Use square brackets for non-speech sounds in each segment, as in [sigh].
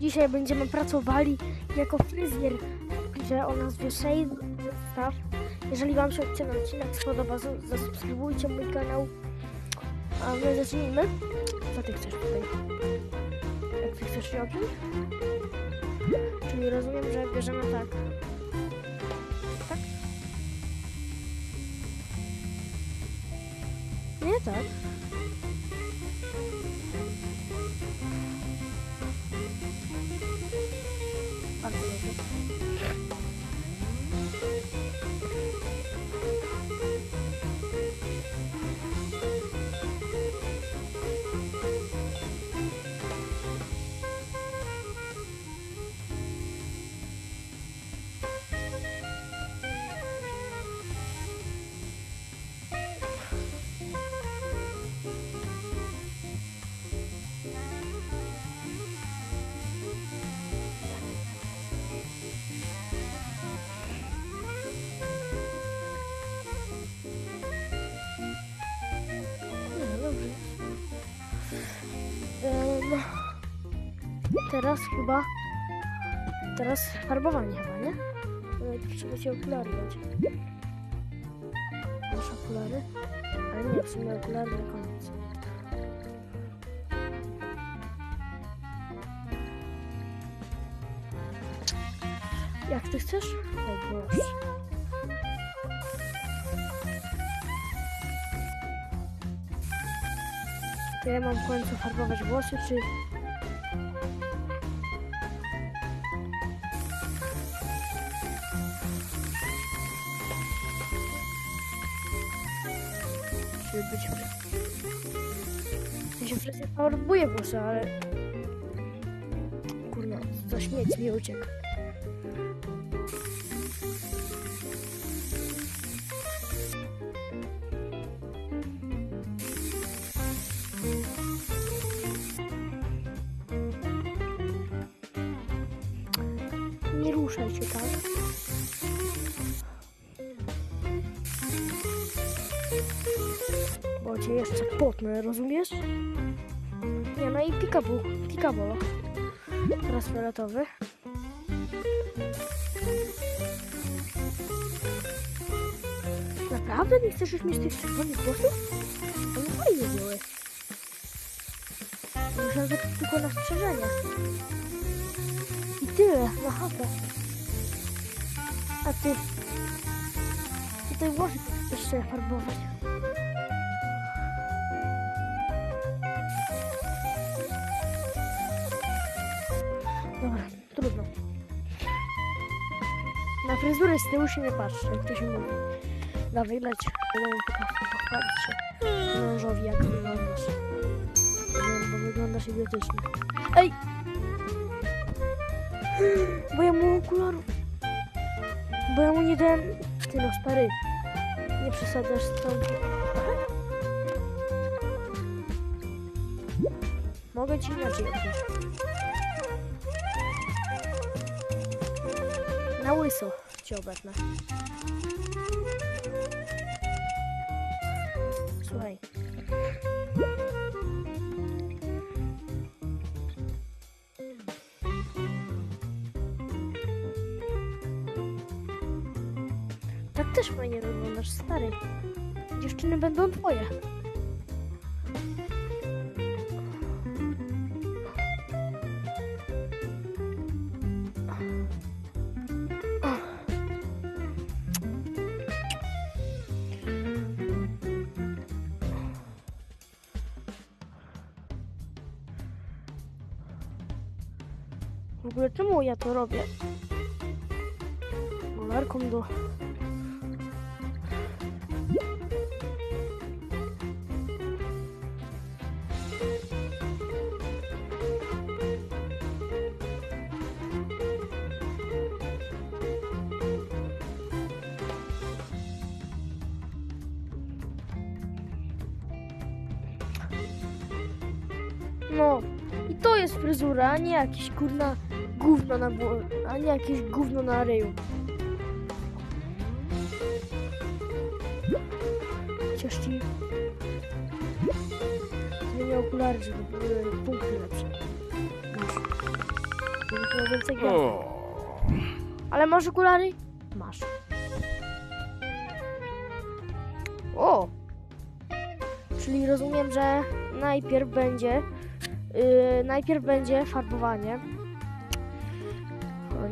Dzisiaj będziemy pracowali jako fryzjer w grze o nazwie Shade. Jeżeli Wam się ten odcinek spodoba, za- zasubskrybujcie mój kanał. A my zacznijmy. Co Ty chcesz tutaj? Jak Ty chcesz się? Czyli rozumiem, że bierzemy tak. Tak? Nie tak. Teraz chyba... Teraz farbowanie chyba, nie? No, Trzeba ci okulary dać. Masz okulary? Ale nie, w sumie okulary na koniec. Jak ty chcesz? O Boże. To ja mam w końcu farbować włosy, czy... Czy być... Ja się przecież farbuję włosy, ale... Kurna, za śmieć mi uciekł. Rozumiesz? Nie, no i pikabu, pikabolo. Teraz fioletowy. Naprawdę nie chcesz już mieć tych czerwonych włosów? One fajnie były. Myślałem, że tylko na strzeżenie. I tyle, na chatę. A ty... Tutaj włosy jeszcze farbować. Fryzurę z tyłu się nie patrzy, jak to się mówi. Dawaj, leć. Będę tylko pochwalić się mężowi, jak wyglądasz. Bo- Bo wyglądasz idiotycznie. Ej! Bo ja mu okularów... Bo ja mu nie dałem... Ty no, stary. Nie przesadzasz z tą... Mogę ci inaczej odnieść. Na łyso cię obetnę. Słuchaj. Tak też fajnie wyglądasz, stary. Dziewczyny będą twoje. Ja to robię? Molarką do... No, i to jest fryzura, a nie jakieś kurna gówno na głowie, a nie jakieś gówno na ryju. Chociaż ci zmienię okulary, żeby były punkty lepsze. Będziesz miał więcej gwiazd. O. Ale masz okulary? Masz. O! Czyli rozumiem, że najpierw będzie. Yy, najpierw będzie farbowanie.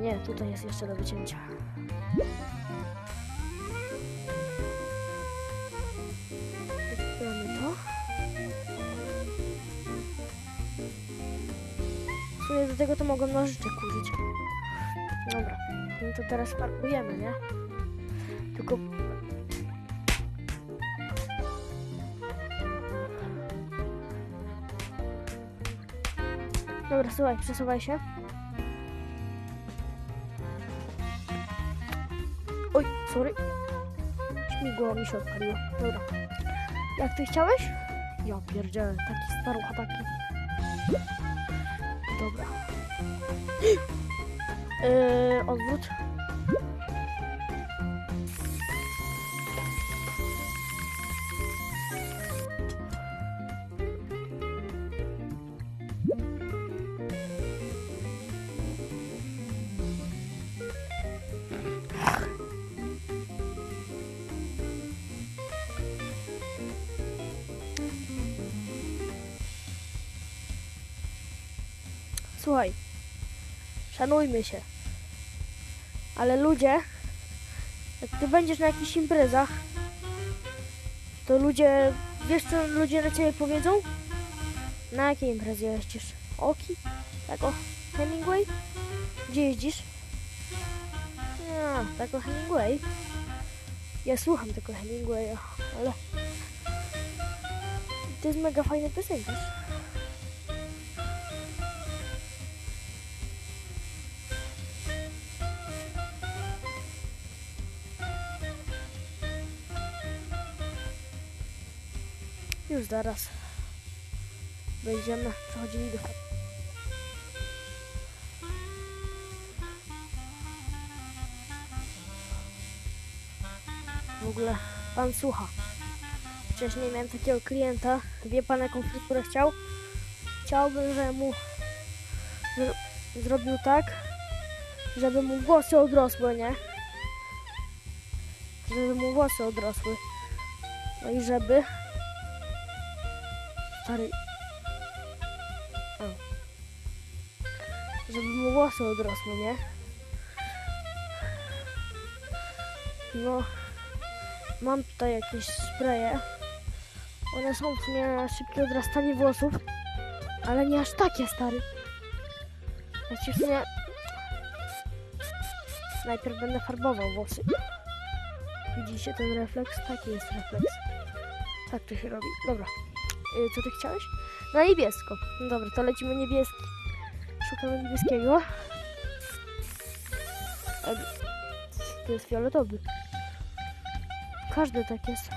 Nie, tutaj jest jeszcze do wycięcia. Wyciągamy to. W do tego to mogą nożyczek użyć. Dobra, no to teraz parkujemy, nie? Tylko... Dobra, słuchaj, przesuwaj się. Sorry. Śmigło mi się odpaliło. Dobra. Jak ty chciałeś? Ja pierdzielę, taki starucha taki. Dobra. [gasps] Yy, odwrót. Słuchaj, szanujmy się. Ale ludzie, jak ty będziesz na jakichś imprezach, to ludzie, wiesz co ludzie na ciebie powiedzą? Na jakiej imprezie jeździsz? Oki? Tak o Hemingway? Gdzie jeździsz? Ja, tak o Hemingway. Ja słucham tego Hemingwaya, ale to jest mega fajny piosenkarz. Już zaraz będziemy przechodzili do W ogóle pan słucha. Wcześniej miałem takiego klienta. Wie pan jaką fryzurę chciał? Chciałbym, żeby mu zro zrobił tak, żeby mu włosy odrosły, nie? Żeby mu włosy odrosły. No i żeby stary. O. Żeby mu włosy odrosły, nie? No, mam tutaj jakieś spreje. One są w sumie na szybkie odrastanie włosów, ale nie aż takie, stary. Ci w sumie najpierw będę farbował włosy. Widzicie ten refleks? Taki jest refleks. Tak to się robi. Dobra. Y, Co ty chciałeś? Na niebiesko. No dobra, to lecimy niebieski. Szukamy niebieskiego. To jest fioletowy. Każdy tak jest.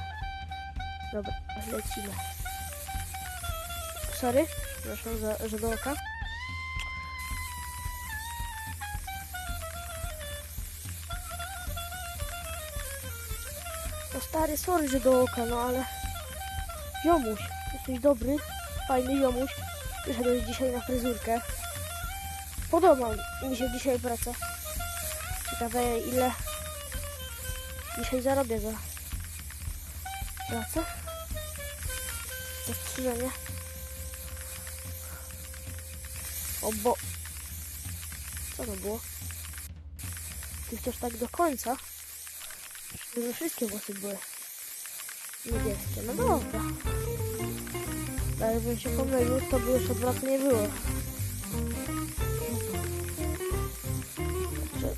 Dobra, lecimy. Sorry, przepraszam, za, że do oka. No stary, sorry, że do oka, no ale... Jomuś, jesteś dobry, fajny jomuś. Przyszedłeś dzisiaj na fryzurkę. Podoba mi się dzisiaj praca. Ciekawe ile dzisiaj zarobię za pracę. Za strzyżenie. O bo... Co to było? Ty chcesz tak do końca? Żeby wszystkie włosy były niebieskie. No dobra. Ale jakbym się pomylił, to by już odwrotnie było. Czy-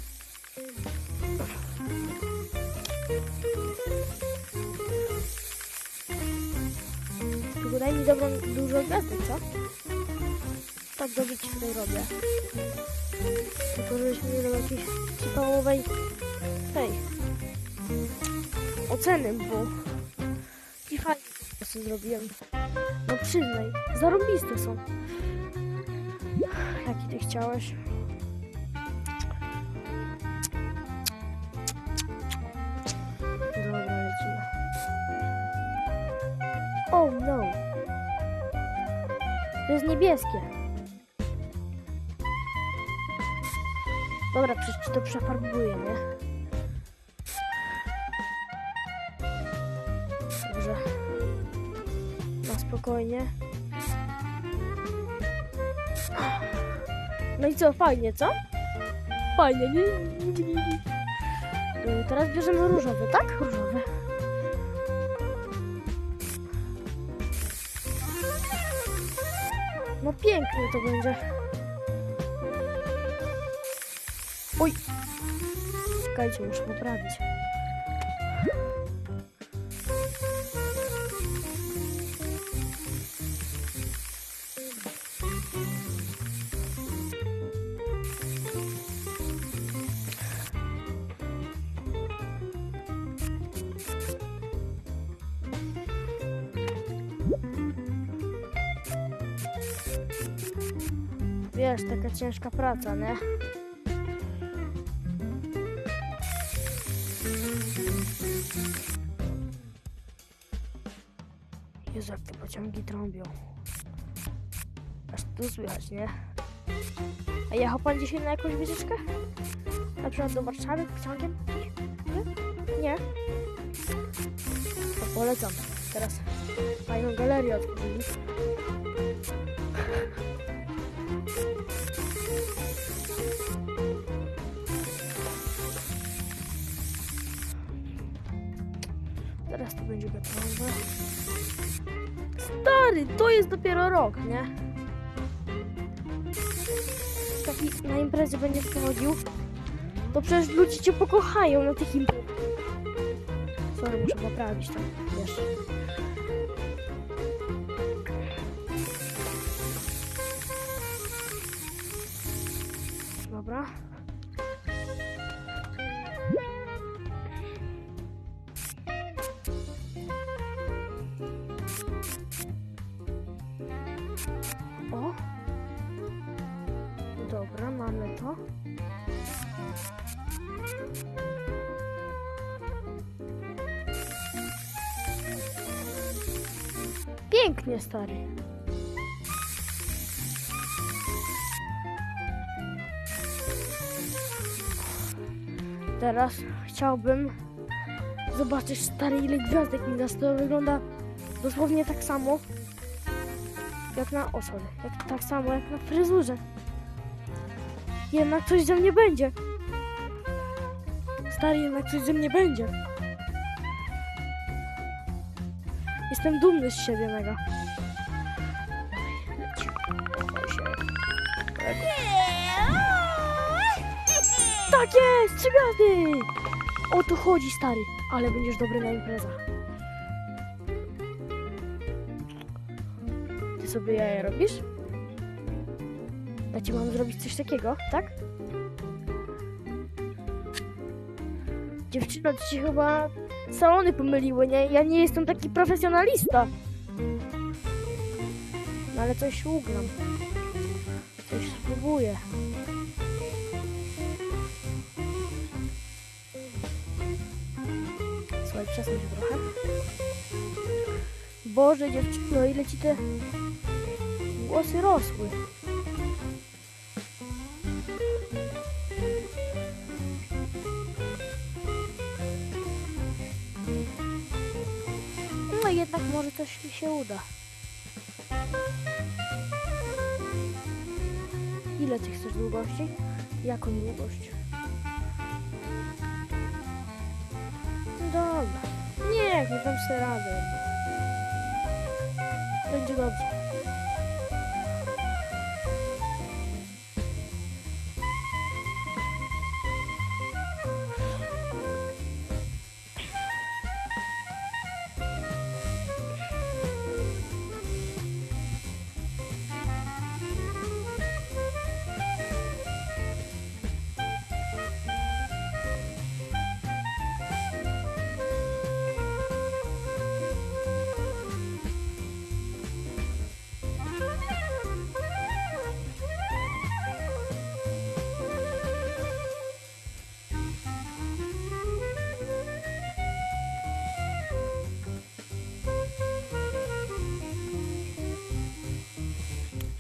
Tylko daj mi dobrą, dużo gwiazdek, co? Tak dobrze ci tutaj robię. Tylko żebyśmy nie do jakiejś przypałowej tej oceny, bo to co zrobiłem. No przyznaj, zarąbiste są. Jaki ty chciałeś? Dobra, lecimy. Oh no. To jest niebieskie. Dobra, przecież ci to przefarbuję, nie? Spokojnie. No i co, fajnie, co? Fajnie, nie? Y, Teraz bierzemy różowy, tak? Różowy. No pięknie to będzie. Oj! Czekajcie, muszę poprawić. Ciężka praca, nie? Jezu, jak te pociągi trąbią. Aż tu słychać, nie? A jechał pan dzisiaj na jakąś wycieczkę? Na przykład do Warszawy pociągiem? Nie? Nie? To polecam. Teraz fajną galerię otworzyli. To będzie gotowe. Stary, to jest dopiero rok, nie? Taki na imprezie będziesz chodził, to przecież ludzie cię pokochają na tych imprezach. Sorry, muszę poprawić to, wiesz. To. Pięknie, stary. Teraz chciałbym zobaczyć stary ile gwiazdek mi nas to wygląda dosłownie tak samo jak na o sorry, jak tak samo jak na fryzurze. Jednak coś ze mnie będzie. Stary, jednak coś ze mnie będzie. Jestem dumny z siebie mega. Tak jest! Trzy gwiazdy! O to chodzi, stary. Ale będziesz dobry na imprezach. Ty sobie jaja robisz? Ja ci mam zrobić coś takiego, tak? Dziewczyno, ci chyba salony pomyliły, nie? Ja nie jestem taki profesjonalista. No ale coś ugram. Coś spróbuję. Słuchaj, przesuń się trochę. Boże, dziewczyno, ile ci te włosy rosły. Się uda. Ile ty chcesz długości? Jaką długość? No Dobra. Nie, nie dam sobie radę. Będzie dobrze.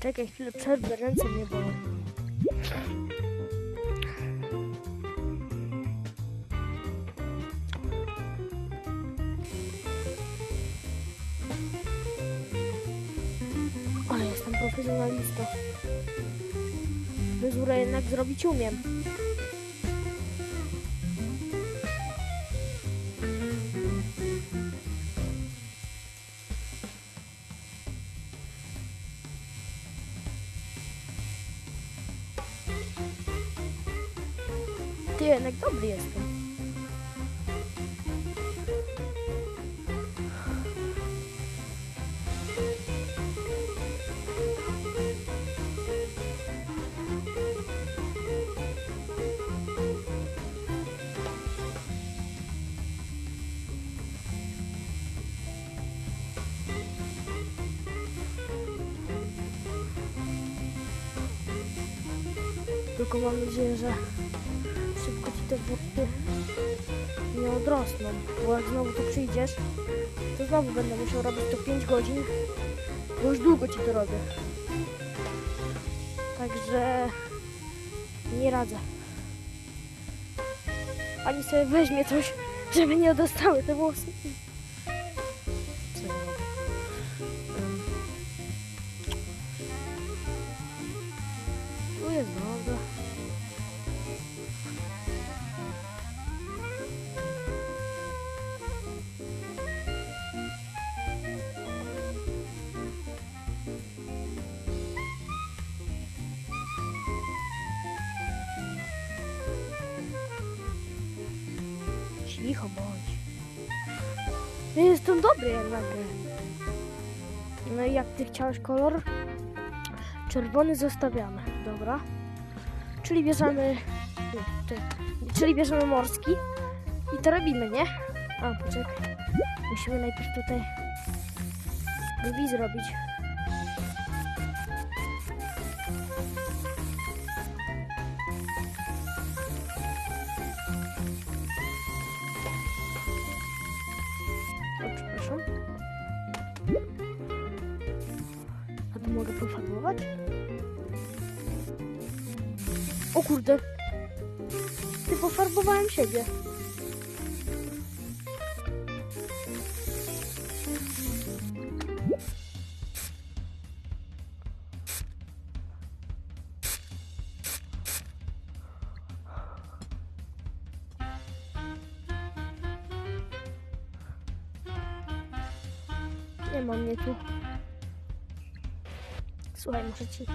Czekaj chwilę przerwę, ręce mnie bolą. Ale jestem profesjonalista. Wyzurę jednak zrobić umiem. Tylko mam nadzieję, że szybko ci te buty nie odrosną. Bo jak znowu tu przyjdziesz, to znowu będę musiał robić to 5 godzin, bo już długo ci to robię. Także nie radzę. Pani sobie weźmie coś, żeby nie dostały te włosy. Jestem dobry jednak. No i jak ty chciałeś kolor? Czerwony zostawiamy, dobra. Czyli bierzemy. Czyli bierzemy morski i to robimy, nie? A, poczekaj. Musimy najpierw tutaj brwi zrobić. Siebie. Nie ma mnie tu. Słuchaj, muszę ci